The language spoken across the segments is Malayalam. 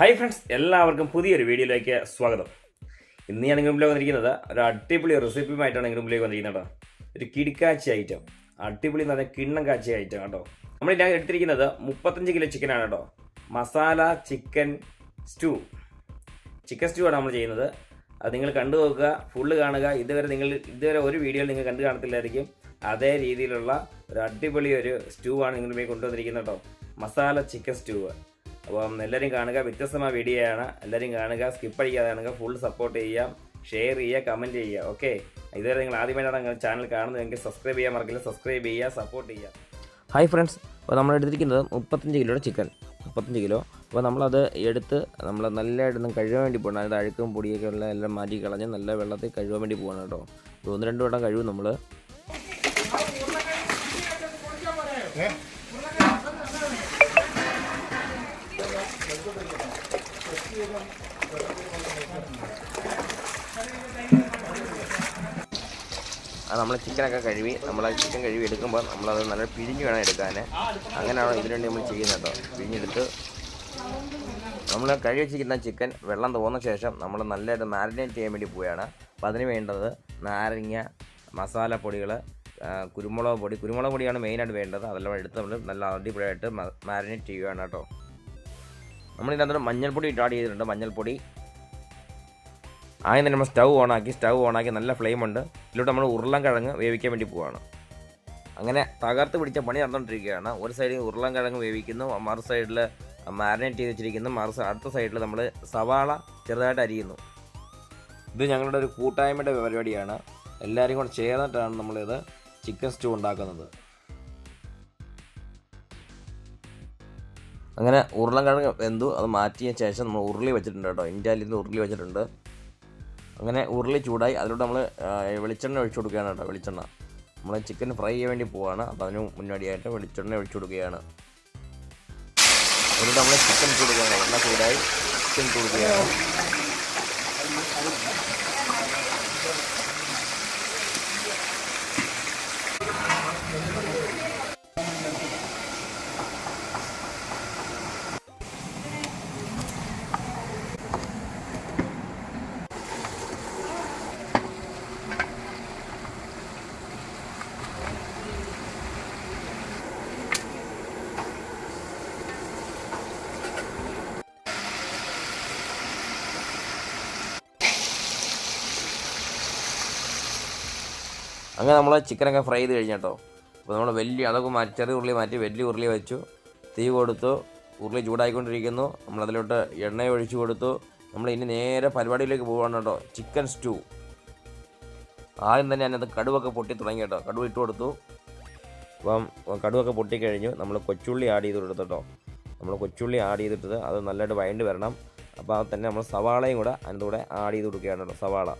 ഹായ് ഫ്രണ്ട്സ് എല്ലാവർക്കും പുതിയൊരു വീഡിയോയിലേക്ക് സ്വാഗതം. ഇന്ന് ഞാൻ നിങ്ങളുടെ മുമ്പിലേക്ക് വന്നിരിക്കുന്നത് ഒരു അടിപൊളി റെസിപ്പിയുമായിട്ടാണ് നിങ്ങളുടെ മുമ്പിലേക്ക് വന്നിരിക്കുന്നത് ഒരു കിടിക്കാച്ചി ഐറ്റം അടിപൊളി എന്ന് പറഞ്ഞാൽ കിണ്ണം കാച്ചി ഐറ്റം കേട്ടോ. നമ്മൾ ഞാൻ എടുത്തിരിക്കുന്നത് മുപ്പത്തഞ്ച് കിലോ ചിക്കനാണ് കേട്ടോ. Masala chicken stew chicken stew ആണ് നമ്മൾ ചെയ്യുന്നത്. അത് നിങ്ങൾ കണ്ടു നോക്കുക ഫുള്ള് കാണുക. ഇതുവരെ നിങ്ങൾ ഇതുവരെ ഒരു വീഡിയോയിൽ നിങ്ങൾ കണ്ടു കാണത്തില്ലായിരിക്കും. അതേ രീതിയിലുള്ള ഒരു അടിപൊളി ഒരു സ്റ്റൂ ആണ് നിങ്ങളുടെ കൊണ്ടുവന്നിരിക്കുന്നത് കേട്ടോ. മസാല ചിക്കൻ സ്റ്റൂ അപ്പം എല്ലാവരും കാണുക. വ്യത്യസ്തമായ വീഡിയോ ആണ്. എല്ലാവരും കാണുക. സ്കിപ്പ് അടിക്കാതെ കാണുക. ഫുൾ സപ്പോർട്ട് ചെയ്യാം ഷെയർ ചെയ്യുക. കമന്റ് ചെയ്യുക. ഓക്കെ ഇതുവരെ നിങ്ങൾ ആദ്യമായിട്ടാണ് നിങ്ങൾ ചാനൽ കാണുന്നതെങ്കിൽ സബ്സ്ക്രൈബ് ചെയ്യാൻ മറക്കില്ല സബ്സ്ക്രൈബ് ചെയ്യുക. സപ്പോർട്ട് ചെയ്യുക. ഹായ് ഫ്രണ്ട്സ് അപ്പോൾ നമ്മൾ എടുത്തിരിക്കുന്നത് മുപ്പത്തഞ്ച് കിലോയുടെ ചിക്കൻ മുപ്പത്തഞ്ച് കിലോ അപ്പോൾ നമ്മളത് എടുത്ത് നമ്മൾ നല്ലതായിട്ടൊന്ന് കഴുകാൻ വേണ്ടി പോകണം. അതായത് അഴുക്കും പൊടിയൊക്കെ ഉള്ള എല്ലാം മാറ്റി കളഞ്ഞ് നല്ല വെള്ളത്തിൽ കഴുകാൻ വേണ്ടി പോകണം കേട്ടോ. ഒന്ന് രണ്ട് വട്ടം കഴുകും നമ്മൾ അത് നമ്മൾ ചിക്കനൊക്കെ കഴുകി നമ്മൾ ചിക്കൻ കഴുകി എടുക്കുമ്പോൾ നമ്മളത് നല്ല പിഴിഞ്ഞ് വേണം എടുക്കാൻ അങ്ങനെയാണ് ഇതിനുവേണ്ടി നമ്മൾ ചെയ്യുന്നത് കേട്ടോ. പിഴിഞ്ഞെടുത്ത് നമ്മൾ കഴുകി വെച്ചിരിക്കുന്ന ചിക്കൻ വെള്ളം തോന്ന ശേഷം നമ്മൾ നല്ലതായിട്ട് മാരിനേറ്റ് ചെയ്യാൻ വേണ്ടി പോവുകയാണ്. അപ്പോൾ അതിന് വേണ്ടത് നാരങ്ങ മസാലപ്പൊടികൾ കുരുമുളക് പൊടി. കുരുമുളക് പൊടിയാണ് മെയിനായിട്ട് വേണ്ടത്. അതെല്ലാം എടുത്ത് നമ്മൾ നല്ല അടിപൊളിയായിട്ട് മാരിനേറ്റ് ചെയ്യുകയാണ് കേട്ടോ. നമ്മളിതിനകത്ത് മഞ്ഞൾപ്പൊടി ഇട്ട് ആഡ് ചെയ്തിട്ടുണ്ട്. മഞ്ഞൾപ്പൊടി ആദ്യം തന്നെ നമ്മൾ സ്റ്റൗ ഓണാക്കി സ്റ്റൗ ഓണാക്കി നല്ല ഫ്ലെയിം ഉണ്ട്. ഇതിലോട്ട് നമ്മൾ ഉരുളൻ കിഴങ്ങ് വേവിക്കാൻ വേണ്ടി പോവാണ്. അങ്ങനെ തകർത്ത് പിടിച്ച പണി നടന്നുകൊണ്ടിരിക്കുകയാണ് ഒരു സൈഡിൽ ഉരുളൻ കിഴങ്ങ് വേവിക്കുന്നു മറു സൈഡിൽ മാരിനേറ്റ് ചെയ്ത് വെച്ചിരിക്കുന്നു മറു അടുത്ത സൈഡിൽ നമ്മൾ സവാള ചെറുതായിട്ട് അരിയുന്നു. ഇത് ഞങ്ങളുടെ ഒരു കൂട്ടായ്മയുടെ പരിപാടിയാണ്. എല്ലാവരും കൂടെ ചേർന്നിട്ടാണ് നമ്മളിത് ചിക്കൻ സ്റ്റൂ ഉണ്ടാക്കുന്നത്. അങ്ങനെ ഉരുളൻകിഴങ്ങ് വെന്തു. അത് മാറ്റിയ ശേഷം നമ്മൾ ഉരുളി വെച്ചിട്ടുണ്ട് കേട്ടോ. ഇന്ത്യയിൽ നിന്ന് ഉരുളി വെച്ചിട്ടുണ്ട്. അങ്ങനെ ഉരുളി ചൂടായി. അതിലൂടെ നമ്മൾ വെളിച്ചെണ്ണ ഒഴിച്ചു കൊടുക്കുകയാണ് കേട്ടോ വെളിച്ചെണ്ണ. നമ്മൾ ചിക്കൻ ഫ്രൈ ചെയ്യാൻ വേണ്ടി പോവുകയാണ് അപ്പോൾ അതിന് മുന്നോടിയായിട്ട് വെളിച്ചെണ്ണ ഒഴിച്ചു കൊടുക്കുകയാണ്. എന്നിട്ട് നമ്മൾ ചിക്കൻ ചൂടുകയാണ് എണ്ണ ചൂടായി ചിക്കൻ ചൂടുകയാണ് അങ്ങനെ നമ്മൾ ചിക്കനൊക്കെ ഫ്രൈ ചെയ്ത് കഴിഞ്ഞ കേട്ടോ. അപ്പോൾ നമ്മൾ വലിയ അതൊക്കെ മാറ്റി ചെറിയ ഉരുളി മാറ്റി വലിയ ഉരുളി വെച്ചു. തീ കൊടുത്തു. ഉരുളി ചൂടായിക്കൊണ്ടിരിക്കുന്നു. നമ്മൾ അതിലോട്ട് എണ്ണ ഒഴിച്ചു കൊടുത്തു. നമ്മൾ ഇനി നേരെ പരിപാടിയിലേക്ക് പോവുകയാണ് കേട്ടോ. Chicken stew. ആദ്യം തന്നെ അതിനകത്ത് കടുവൊക്കെ പൊട്ടി തുടങ്ങി കേട്ടോ. കടുവ ഇട്ട് കൊടുത്തു. അപ്പം കടുവൊക്കെ പൊട്ടിക്കഴിഞ്ഞു നമ്മൾ കൊച്ചുള്ളി ആഡ് ചെയ്ത് കൊടുത്തു നമ്മൾ കൊച്ചുള്ളി ആഡ് ചെയ്തിട്ട് അത് നല്ലതായിട്ട് വയണ്ട് വരണം. അപ്പോൾ അത് തന്നെ നമ്മൾ സവാളയും കൂടെ അതിന്റെ കൂടെ ആഡ് ചെയ്ത് കൊടുക്കുകയാണ് കേട്ടോ. സവാള.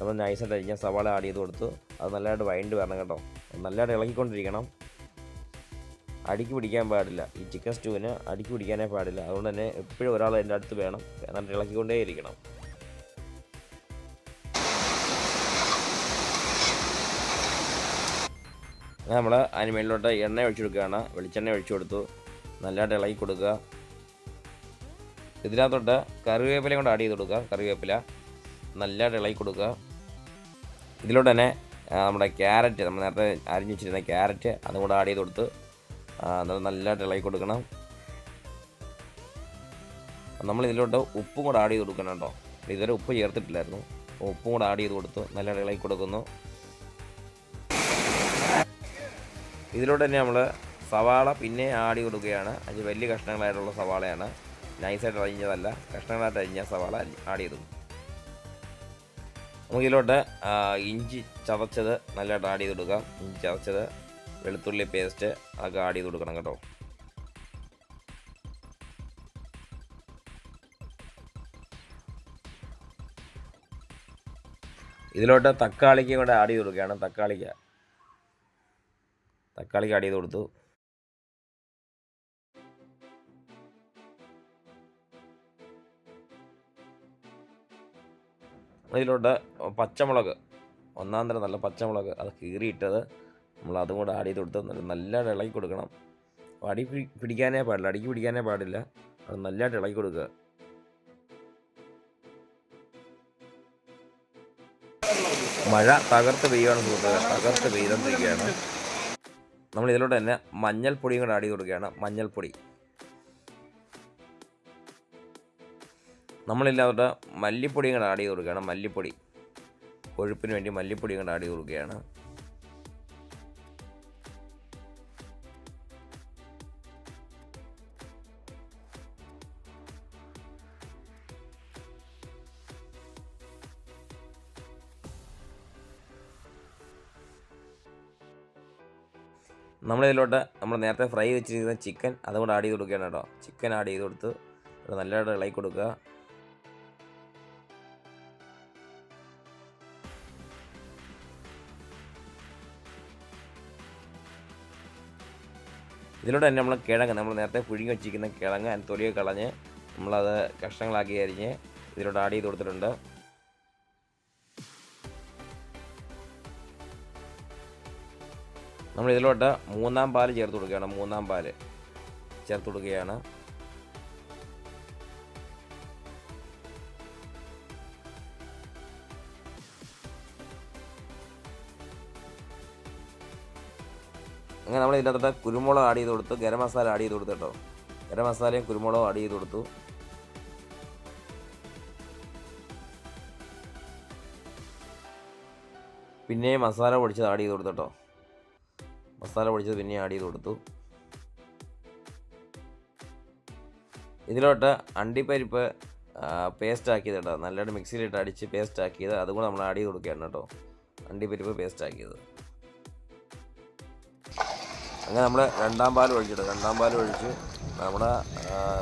നമ്മൾ നൈസായിട്ട് അരിഞ്ഞ സവാള ആഡ് ചെയ്ത് കൊടുത്തു. അത് നല്ലതായിട്ട് വൈൻഡ് വരണം കേട്ടോ. നല്ലതായിട്ട് ഇളക്കിക്കൊണ്ടിരിക്കണം അടിക്ക് പിടിക്കാൻ പാടില്ല. ഈ ചിക്കൻ സ്റ്റൂവിന് അടിക്ക് പിടിക്കാനേ പാടില്ല. അതുകൊണ്ട് തന്നെ എപ്പോഴും ഒരാൾ എന്റെ അടുത്ത് വേണം. എന്നിട്ട് ഇളക്കിക്കൊണ്ടേ ഇരിക്കണം. നമ്മൾ അതിന് മേളിലോട്ട് എണ്ണ ഒഴിച്ചു കൊടുക്കുകയാണ്. വെളിച്ചെണ്ണ ഒഴിച്ചു കൊടുത്തു. നല്ലതായിട്ട് ഇളക്കി കൊടുക്കുക. ഇതിനകത്തോട്ട് കറിവേപ്പില കൊണ്ട് ആഡ് ചെയ്ത് കൊടുക്കുക. കറിവേപ്പില. നല്ലതായിട്ട് ഇളക്കി കൊടുക്കുക. ഇതിലോട്ട് തന്നെ നമ്മുടെ ക്യാരറ്റ് നമ്മൾ നേരത്തെ അരിഞ്ഞു വെച്ചിരുന്ന ക്യാരറ്റ് അതും കൂടെ ആഡ് ചെയ്ത് കൊടുത്ത് എന്നിട്ട് നല്ലതായിട്ട് ഇളക്കി കൊടുക്കണം. നമ്മൾ ഇതിലോട്ട് ഉപ്പും കൂടെ ആഡ് ചെയ്ത് കൊടുക്കണം കേട്ടോ. ഇതുവരെ ഉപ്പ് ചേർത്തിട്ടില്ലായിരുന്നു. ഉപ്പും കൂടെ ആഡ് ചെയ്ത് കൊടുത്തു നല്ലതായിട്ട് ഇളക്കി കൊടുക്കുന്നു. ഇതിലൂടെ തന്നെ നമ്മൾ സവാള പിന്നെ ആഡ് ചെയ്ത് കൊടുക്കുകയാണ്. അത് വലിയ കഷ്ണങ്ങളായിട്ടുള്ള സവാളയാണ്. നൈസായിട്ട് അരിഞ്ഞതല്ല. കഷ്ണങ്ങളായിട്ട് അരിഞ്ഞ സവാള ആഡ് ചെയ്തു നമുക്ക് ആ, ഇഞ്ചി ചതച്ചത് നല്ലതായിട്ട് ആഡ് ചെയ്ത് കൊടുക്കാം ഇഞ്ചി ചതച്ചത് വെളുത്തുള്ളി പേസ്റ്റ് അതൊക്കെ ആഡ് ചെയ്ത് കൊടുക്കണം കേട്ടോ. ഇതിലോട്ട് തക്കാളിക്ക് കൂടെ ആഡ് ചെയ്ത് കൊടുക്കുകയാണ്. തക്കാളിക്ക് തക്കാളിക്ക് ആഡ് ചെയ്ത് കൊടുത്തു. ഇതിലോട്ട് പച്ചമുളക്. ഒന്നാം തരം നല്ല പച്ചമുളക്. അത് കീറിയിട്ടത് നമ്മൾ അതും കൂടെ ആഡ് ചെയ്ത് കൊടുത്ത് നല്ല ഇളക്കി കൊടുക്കണം. അടി പിടിക്കാനേ പാടില്ല. അടിക്ക് പിടിക്കാനേ പാടില്ല. അത് നല്ലതായിട്ട് ഇളക്കി കൊടുക്കുക. മഴ തകർത്ത് പെയ്യുകയാണ് സുഹൃത്തുക്കൾ തകർത്ത് പെയ്തുകൊണ്ടിരിക്കുകയാണ് നമ്മൾ ഇതിലോട്ട് തന്നെ മഞ്ഞൾപ്പൊടിയും കൂടെ ആഡ് ചെയ്ത് കൊടുക്കുകയാണ്. മഞ്ഞൾപ്പൊടി. നമ്മളില്ലാതെ മല്ലിപ്പൊടിയും കൂടെ ആഡ് ചെയ്ത് കൊടുക്കുകയാണ്. മല്ലിപ്പൊടി. കൊഴുപ്പിന് വേണ്ടി മല്ലിപ്പൊടിയും കൂടെ ആഡ് ചെയ്ത് കൊടുക്കുകയാണ്. നമ്മളിതിലോട്ട് നമ്മൾ നേരത്തെ ഫ്രൈ വെച്ചിരിക്കുന്ന ചിക്കൻ അതുകൊണ്ട് ആഡ് ചെയ്ത് കൊടുക്കുകയാണ് കേട്ടോ. ചിക്കൻ ആഡ് ചെയ്ത് കൊടുത്ത് നല്ലതായിട്ട് ഇളക്കി കൊടുക്കുക. ഇതിലൂടെ തന്നെ നമ്മൾ കിഴങ്ങ് നമ്മൾ നേരത്തെ പുഴുങ്ങി വെച്ചിരിക്കുന്ന കിഴങ്ങ് തൊലിയൊക്കെ കളഞ്ഞ് നമ്മളത് കഷ്ണങ്ങളാക്കി അരിഞ്ഞ് ഇതിലൂടെ ആഡ് ചെയ്ത് കൊടുത്തിട്ടുണ്ട്. നമ്മൾ ഇതിലോട്ട് മൂന്നാം പാൽ ചേർത്ത് കൊടുക്കുകയാണ് മൂന്നാം പാൽ ചേർത്ത് കൊടുക്കുകയാണ്. അങ്ങനെ നമ്മൾ ഇതിന്റെ അകത്തോട്ട് കുരുമുളക് ആഡ് ചെയ്ത് കൊടുത്തു ഗരം മസാല ആഡ് ചെയ്ത് കൊടുത്തു കേട്ടോ. ഗരം മസാലയും കുരുമുളകും ആഡ് ചെയ്ത് കൊടുത്തു. പിന്നെ മസാല പൊടിച്ചത് ആഡ് ചെയ്ത് കൊടുത്തു മസാല പൊടിച്ചത് പിന്നെ ആഡ് ചെയ്ത് കൊടുത്തു. ഇതിലോട്ട് അണ്ടിപ്പരിപ്പ് പേസ്റ്റ് ആക്കിയത് കേട്ടോ. നല്ലതായിട്ട് മിക്സിയിലിട്ട് അടിച്ച് പേസ്റ്റ് ആക്കിയത്. അതും കൂടെ നമ്മൾ ആഡ് ചെയ്ത് കൊടുക്കുകയാണ് കേട്ടോ. അണ്ടിപ്പരിപ്പ് പേസ്റ്റ് ആക്കിയത്. അങ്ങനെ നമ്മൾ രണ്ടാം പാൽ ഒഴിച്ചിട്ട് രണ്ടാം പാൽ ഒഴിച്ച് നമ്മുടെ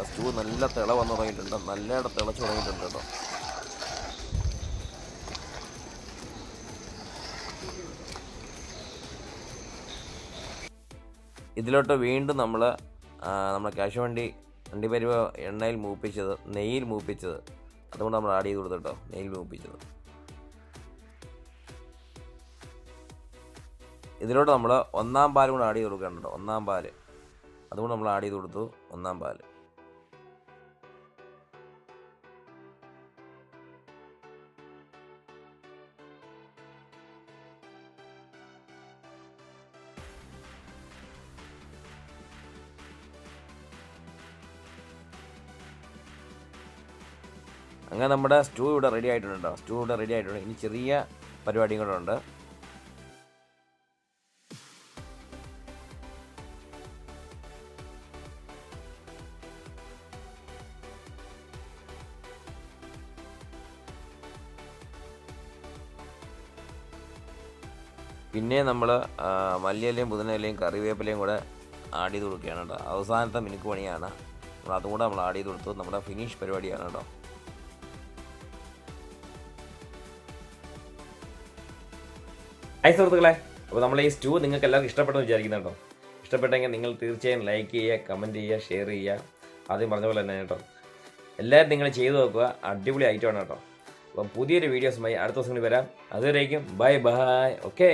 സ്റ്റൂ നല്ല തിള വന്ന് തുടങ്ങിയിട്ടുണ്ട്. നല്ലതായിട്ട് തിളച്ച് തുടങ്ങിയിട്ടുണ്ട് കേട്ടോ. ഇതിലോട്ട് വീണ്ടും നമ്മൾ നമ്മുടെ കാശുവണ്ടി പരിവ എണ്ണയിൽ മൂപ്പിച്ചത് നെയ്യിൽ മൂപ്പിച്ചത്. അതുകൊണ്ട് നമ്മൾ ആഡ് ചെയ്ത് കൊടുത്തു കേട്ടോ നെയ്യിൽ മൂപ്പിച്ചത്. ഇതിലോട്ട് നമ്മൾ ഒന്നാം പാൽ കൂടെ ആഡ് ചെയ്ത് കൊടുക്കേണ്ടത് ഒന്നാം പാൽ. അതുകൊണ്ട് നമ്മൾ ആഡ് ചെയ്ത് കൊടുത്തു ഒന്നാം പാൽ. അങ്ങനെ നമ്മുടെ സ്റ്റൂ ഇവിടെ റെഡി ആയിട്ടുണ്ട് സ്റ്റൂ ഇവിടെ റെഡി ആയിട്ടുണ്ട്. ഇനി ചെറിയ പരിപാടിയും കൂടെ ഉണ്ട്. പിന്നെ നമ്മൾ മല്ലിയിലയും പുതിനയിലയും കറിവേപ്പിലയും കൂടെ ആഡ് ചെയ്ത് കൊടുക്കുകയാണ് കേട്ടോ. അവസാനത്തെ മിനുക്ക് പണിയാണ്. നമ്മൾ അതും കൂടെ നമ്മൾ ആഡ് ചെയ്ത് കൊടുത്തു. നമ്മുടെ ഫിനിഷ് പരിപാടിയാണ് കേട്ടോ. ഹായ് സുഹൃത്തുക്കളെ. അപ്പോൾ നമ്മൾ ഈ സ്റ്റൂ നിങ്ങൾക്ക് എല്ലാവർക്കും ഇഷ്ടപ്പെട്ടെന്ന് വിചാരിക്കുന്നു കേട്ടോ. ഇഷ്ടപ്പെട്ടെങ്കിൽ നിങ്ങൾ തീർച്ചയായും ലൈക്ക് ചെയ്യുക കമന്റ് ചെയ്യുക ഷെയർ ചെയ്യുക. ആദ്യം പറഞ്ഞ പോലെ തന്നെ കേട്ടോ. എല്ലാവരും നിങ്ങൾ ചെയ്തു നോക്കുക. അടിപൊളി ഐറ്റമാണ് കേട്ടോ. അപ്പം പുതിയൊരു വീഡിയോസുമായി അടുത്ത ദിവസങ്ങളിൽ വരാം. അതുവരേക്കും ബൈ ബൈ ഓക്കെ